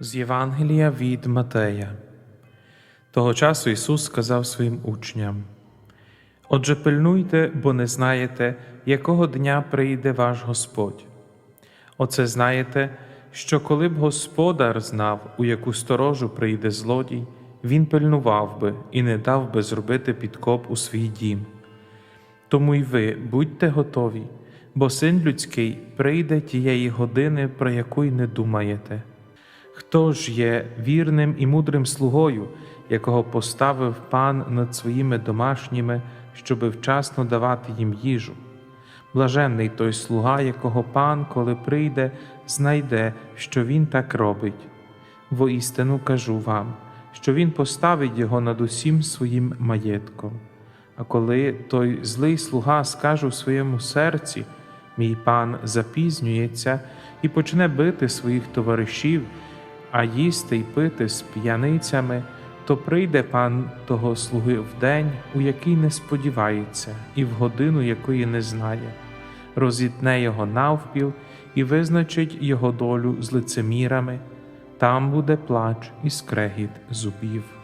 З Євангелія від Матея. Того часу Ісус сказав своїм учням: Отже, пильнуйте, бо не знаєте, якого дня прийде ваш Господь. Оце знаєте, що коли б господар знав, у яку сторожу прийде злодій, він пильнував би і не дав би зробити підкоп у свій дім. Тому й ви будьте готові, бо син людський прийде тієї години, про яку й не думаєте. Хто ж є вірним і мудрим слугою, якого поставив пан над своїми домашніми, щоби вчасно давати їм їжу? Блаженний той слуга, якого пан, коли прийде, знайде, що він так робить. Воістину кажу вам, що він поставить його над усім своїм маєтком. А коли той злий слуга скаже у своєму серці, мій пан запізнюється і почне бити своїх товаришів, а їсти й пити з п'яницями, то прийде пан того слуги в день, у який не сподівається, і в годину якої не знає, розітне його навпіл і визначить його долю з лицемірами, там буде плач і скрегіт зубів.